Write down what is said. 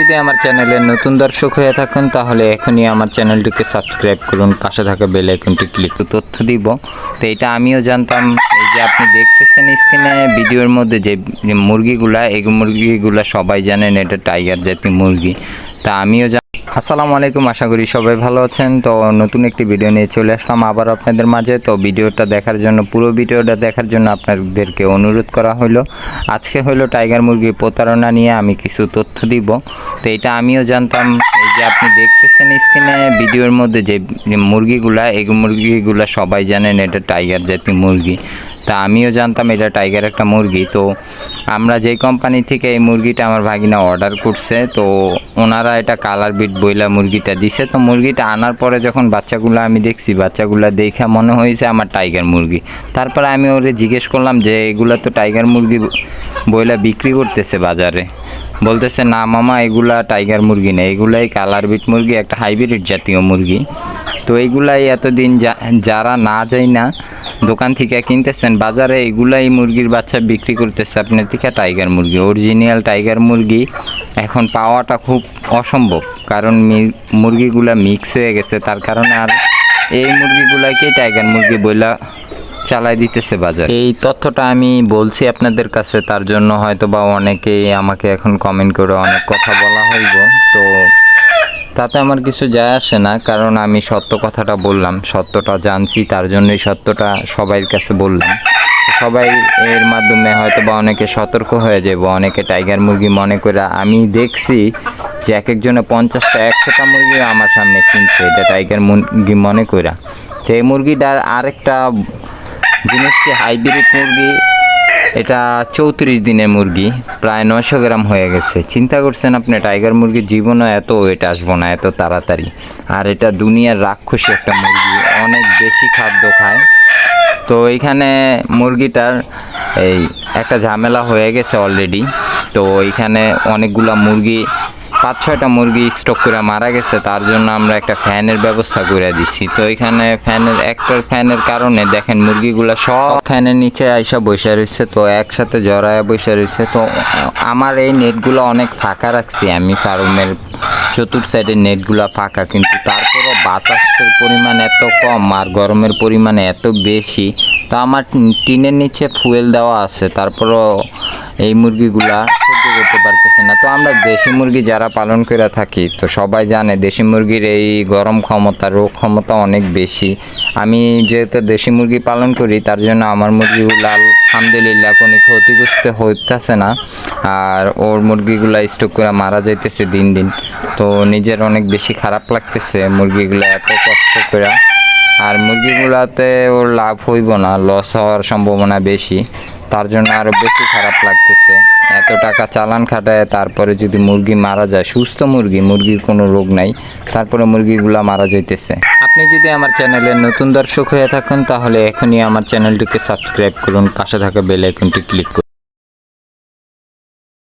যদি আমার চ্যানেলের নতুন দর্শক হয়ে থাকেন, তাহলে এখনই আমার চ্যানেলটিকে সাবস্ক্রাইব করুন। পাশে থাকা বেল আইকনটি ক্লিক তথ্য দিব। তো এটা আমিও জানতাম, এই যে আপনি দেখতেছেন স্ক্রিনে ভিডিওর মধ্যে যে মুরগিগুলা, এই মুরগিগুলা সবাই জানেন এটা টাইগার জাতীয় মুরগি। তা আমিও আসসালামু আলাইকুম, আশা করি সবাই ভালো আছেন। তো নতুন একটি ভিডিও নিয়ে চলে আসলাম আবার আপনাদের মাঝে। তো ভিডিওটা দেখার জন্য, পুরো ভিডিওটা দেখার জন্য আপনাদেরকে অনুরোধ করা হলো। আজকে হলো টাইগার মুরগি প্রতারণা নিয়ে আমি কিছু তথ্য দিব। তো এটা আমিও জানতাম, এই যে আপনি দেখতেছেন স্ক্রিনে ভিডিওর মধ্যে যে মুরগিগুলা, এই মুরগিগুলা সবাই জানেন এটা টাইগার জাতীয় মুরগি। তা আমিও জানতাম এটা টাইগার একটা মুরগি। তো আমরা যেই কোম্পানি থেকে এই মুরগিটা আমার ভাগিনা অর্ডার করছে, তো ওনারা এটা কালার বিট বইলা মুরগিটা দিছে। তো মুরগিটা আনার পরে যখন বাচ্চাগুলো আমি দেখছি, বাচ্চাগুলো দেখে মনে হয়েছে আমার টাইগার মুরগি। তারপরে আমি ওরে জিজ্ঞেস করলাম যে, এগুলা তো টাইগার মুরগি বইলা বিক্রি করতেছে বাজারে? বলতেছে, না মামা, এগুলা টাইগার মুরগি না এগুলাই কালার বিট মুরগি, একটা হাইব্রিড জাতীয় মুরগি। তো এইগুলাই এতদিন যারা না যায় না দোকান থেকে কিনতেছেন, বাজারে এগুলাই মুরগির বাচ্চা বিক্রি করতেছে। আপনার থেকে টাইগার মুরগি অরিজিনাল টাইগার মুরগি এখন পাওয়াটা খুব অসম্ভব। কারণ মুরগিগুলা মিক্স হয়ে গেছে, তার কারণে আর এই মুরগিগুলাকেই টাইগার মুরগি বইলা চালাই দিতেছে বাজার। এই তথ্যটা আমি বলছি আপনাদের কাছে, তার জন্য হয়তো বা অনেকেই আমাকে এখন কমেন্ট করে অনেক কথা বলা হইব। তো তাতে আমার কিছু যায় আসে না, কারণ আমি সত্য কথাটা বললাম, সত্যটা জানছি, তার জন্যই সত্যটা সবাই কাছে বললাম। সবাই এর মাধ্যমে হয়তো বা অনেকে সতর্ক হয়ে যাব, অনেকে টাইগার মুরগি মনে করে আমি দেখছি যে এক একজনে পঞ্চাশটা, একশোটা মুরগি আমার সামনে কিনছে, এটা টাইগার মুরগি মনে করা তো এই মুরগিটার আরেকটা জিনিস কি হাইব্রিড মুরগি এটা চৌত্রিশ দিনের মুরগি, প্রায় নশো গ্রাম হয়ে গেছে। চিন্তা করছেন আপনি, টাইগার মুরগির জীবনও এত ওয়েট আসব না, এত তাড়াতাড়ি। আর এটা দুনিয়ার রাক্ষসী একটা মুরগি, অনেক বেশি খাদ্য খায়। তো এইখানে মুরগিটার এই একটা ঝামেলা হয়ে গেছে অলরেডি তো এইখানে অনেকগুলা মুরগি পাঁচ ছয়টা মুরগি স্টক করে মারা গেছে, তার জন্য আমরা একটা ফ্যানের ব্যবস্থা করে দিচ্ছি। তো এখানে ফ্যানের একটার ফ্যানের কারণে দেখেন মুরগিগুলা সব ফ্যানের নিচে আইসা বসে রয়েছে, তো একসাথে জড়ায় বসে রয়েছে। তো আমার এই নেটগুলো অনেক ফাঁকা রাখছি আমি ফার্মের চতুর্থ সাইডের নেটগুলো ফাঁকা, কিন্তু তারপরও বাতাসের পরিমাণ এত কম আর গরমের পরিমাণ এত বেশি, তো আমার টিনের নিচে ফুয়েল দেওয়া আছে, তারপরও এই মুরগিগুলা পারতেছে না। তো আমরা দেশি মুরগি যারা পালন করে থাকি, তো সবাই জানে দেশি মুরগির এই গরম ক্ষমতা, রোগ ক্ষমতা অনেক বেশি। আমি যেহেতু দেশি মুরগি পালন করি, তার জন্য আমার মুরগিগুলো আলহামদুলিল্লাহ কোনো ক্ষতিগ্রস্ত হইতেছে না। আর ওর মুরগিগুলা স্টক করে মারা যাইতেছে দিন দিন। তো নিজের অনেক বেশি খারাপ লাগতেছে মুরগিগুলো এত কষ্ট করে আর মুরগিগুলাতে ওর লাভ হইব না, লস হওয়ার সম্ভাবনা বেশি। তার জন্য আরও বেশি খারাপ লাগতেছে। এত টাকা চালান খাটায় তারপরে যদি মুরগি মারা যায়, সুস্থ মুরগি, মুরগির কোনো রোগ নাই, তারপরে মুরগিগুলা মারা যাইতেছে। আপনি যদি আমার চ্যানেলে নতুন দর্শক হয়ে থাকেন, তাহলে এখনই আমার চ্যানেলটিকে সাবস্ক্রাইব করুন, পাশে থাকা বেল আইকনটি ক্লিক করুন।